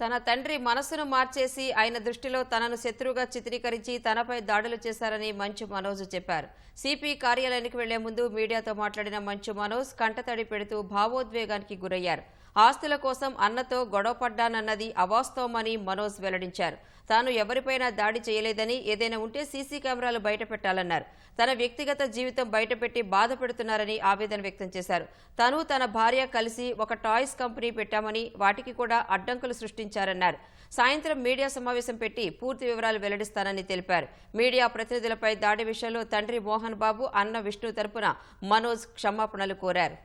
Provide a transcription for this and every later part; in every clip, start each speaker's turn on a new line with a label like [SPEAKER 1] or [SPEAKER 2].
[SPEAKER 1] తన తండ్రి మనసును మార్చేసి ఆయన దృష్టిలో తనను శత్రువుగా చిత్రీకరించి తనపై దాడులు చేశారని మంచు మనోజ్ చెప్పారు. సిపి కార్యాలయానికి వెళ్ళే ముందు మీడియాతో మాట్లాడిన మంచు మనోజ్ కంటతడి పెడుతూ భావోద్వేగానికి గురయ్యారు. ఆస్తుల కోసం అన్నతో గొడవపడ్డానన్నది అవాస్తవమని మనోజ్ వెల్లడించారు. తాను ఎవరిపైనా దాడి చేయలేదని ఏదైనా ఉంటే సీసీ కెమెరాలు బయటపెట్టాలన్నారు తన వ్యక్తిగత జీవితం బయటపెట్టి బాధపడుతున్నారని ఆవేదన వ్యక్తం చేశారు. తను తన భార్య కలిసి ఒక టాయ్స్ కంపెనీ పెట్టామని వాటికి కూడా అడ్డంకులు సృష్టించారన్నారు. సాయంత్రం మీడియా సమావేశం పెట్టి పూర్తి వివరాలు వెల్లడిస్తానని తెలిపారు. మీడియా ప్రతినిధులపై దాడి విషయంలో తండ్రి మోహన్ బాబు అన్న విష్ణు తరపున మనోజ్ క్షమాపణలు కోరారు.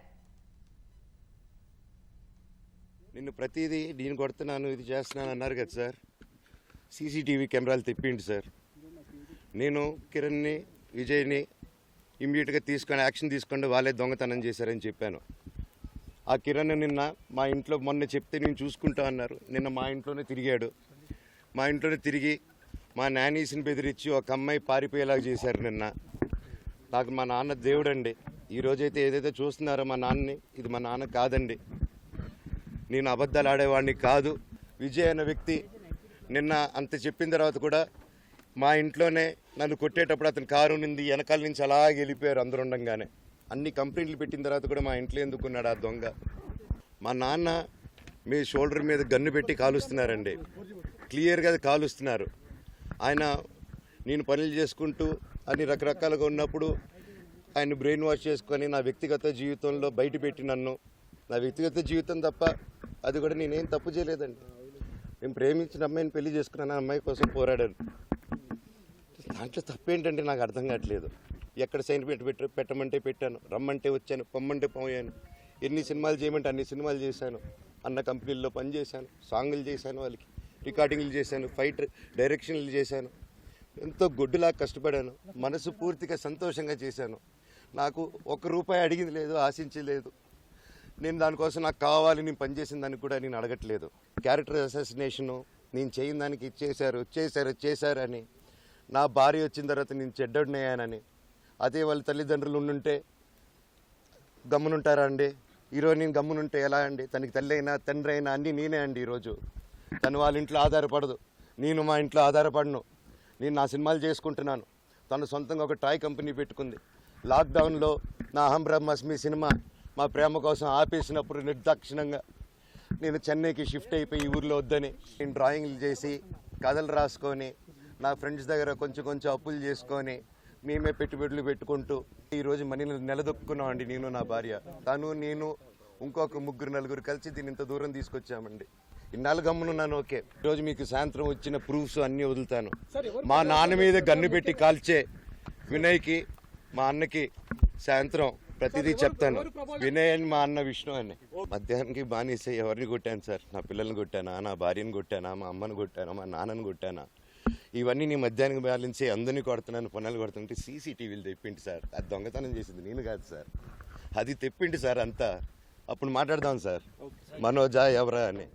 [SPEAKER 2] నిన్ను ప్రతిదీ నేను కొడుతున్నాను ఇది చేస్తున్నాను అన్నారు కదా సార్. సీసీటీవీ కెమెరాలు తెప్పిండి సార్. నేను కిరణ్ని విజయ్ని ఇమ్మీడియట్గా తీసుకొని యాక్షన్ తీసుకోండి వాళ్ళే దొంగతనం చేశారని చెప్పాను. ఆ కిరణ్ నిన్న మా ఇంట్లో మొన్న చెప్తే నేను చూసుకుంటా అన్నారు. నిన్న మా ఇంట్లోనే తిరిగాడు. మా ఇంట్లోనే తిరిగి మా నానీస్ని బెదిరించి ఒక అమ్మాయి పారిపోయేలాగా చేశారు నిన్న. నాకు మా నాన్న దేవుడండి. ఈరోజైతే ఏదైతే చూస్తున్నారో మా నాన్నని ఇది మా నాన్న కాదండి. నేను అబద్ధాలు ఆడేవాడిని కాదు. విజయ్ అనే వ్యక్తి నిన్న అంత చెప్పిన తర్వాత కూడా మా ఇంట్లోనే నన్ను కొట్టేటప్పుడు అతని కారు నింది వెనకాల నుంచి అలా వెళ్ళిపోయారు అందరు ఉండగానే. అన్ని కంప్లైంట్లు పెట్టిన తర్వాత కూడా మా ఇంట్లో ఎందుకున్నాడు ఆ దొంగ? మా నాన్న మీ షోల్డర్ మీద గన్ను పెట్టి కాలుస్తున్నారండి. క్లియర్గా కాలుస్తున్నారు. ఆయన నేను పనులు చేసుకుంటూ అన్ని రకరకాలుగా ఉన్నప్పుడు ఆయన బ్రెయిన్ వాష్ చేసుకొని నా వ్యక్తిగత జీవితంలో బయట పెట్టి నన్ను నా వ్యక్తిగత జీవితం తప్ప అది కూడా నేనేం తప్పు చేయలేదండి. నేను ప్రేమించిన అమ్మాయిని పెళ్ళి చేసుకున్నాను అమ్మాయి కోసం పోరాడాను. దాంట్లో తప్పేంటంటే నాకు అర్థం కావట్లేదు. ఎక్కడ సైన్ పెట్టి పెట్టి పెట్టమంటే పెట్టాను రమ్మంటే వచ్చాను పొమ్మంటే పోయాను. ఎన్ని సినిమాలు చేయమంటే అన్ని సినిమాలు చేశాను. అన్న కంపెనీల్లో పనిచేశాను సాంగులు చేశాను వాళ్ళకి రికార్డింగ్లు చేశాను ఫైట్ డైరెక్షన్లు చేశాను. ఎంతో గొడ్డులా కష్టపడాను మనసు పూర్తిగా సంతోషంగా చేశాను. నాకు ఒక్క రూపాయి అడిగింది లేదు ఆశించలేదు నేను దానికోసం నాకు కావాలి నేను పనిచేసిన దానికి కూడా నేను అడగట్లేదు. క్యారెక్టర్ అసాసినేషను నేను చేయని దానికి ఇచ్చేశారు చేశారు చేశారని నా భార్య వచ్చిన తర్వాత నేను చెడ్డడినయ్యానని. అదే వాళ్ళ తల్లిదండ్రులు ఉండుంటే గమ్మునుంటారా అండి? ఈరోజు నేను గమ్మునుంటే ఎలా అండి? తనకి తల్లి అయినా తండ్రి అయినా అన్నీ నేనే అండి ఈరోజు. తను వాళ్ళ ఇంట్లో ఆధారపడదు. నేను మా ఇంట్లో ఆధారపడను. నేను నా సినిమాలు చేసుకుంటున్నాను. తను సొంతంగా ఒక టాయ్ కంపెనీ పెట్టుకుంది. లాక్డౌన్లో నా అహం బ్రహ్మస్మి సినిమా మా ప్రేమ కోసం ఆపేసినప్పుడు నిర్దాక్షిణంగా నేను చెన్నైకి షిఫ్ట్ అయిపోయి ఈ ఊర్లో వద్దని నేను డ్రాయింగ్లు చేసి కథలు రాసుకొని నా ఫ్రెండ్స్ దగ్గర కొంచెం కొంచెం అప్పులు చేసుకొని మేమే పెట్టుబడులు పెట్టుకుంటూ ఈరోజు మనీని నిలదొక్కున్నామండి నేను నా భార్య. తను నేను ఇంకొక ముగ్గురు నలుగురు కలిసి దీన్ని ఇంత దూరం తీసుకొచ్చామండి. ఇన్నాళ్ళు గమ్మునున్నాను ఓకే. ఈరోజు మీకు సాయంత్రం వచ్చిన ప్రూఫ్స్ అన్నీ వదులుతాను. మా నాన్న మీద గన్ను పెట్టి కాల్చే వినయ్కి మా అన్నకి సాయంత్రం ప్రతిదీ చెప్తాను. వినయ్ అని మా అన్న విష్ణు అని. మధ్యాహ్నానికి బానిస ఎవరిని కొట్టాను సార్? నా పిల్లల్ని కొట్టానా? నా భార్యను కొట్టానా? మా అమ్మని కొట్టానా? మా నాన్నని కొట్టానా? ఇవన్నీ నీ మధ్యాహ్నం బ్యాలెన్స్ అందరినీ కొడుతున్నాను పనులు కొడుతుంటే సీసీటీవీలు తెప్పింటి సార్. అది దొంగతనం చేసింది నేను కాదు సార్. అది తెప్పింటి సార్ అంతా. అప్పుడు మాట్లాడదాం సార్. మనోజా ఎవరా అని.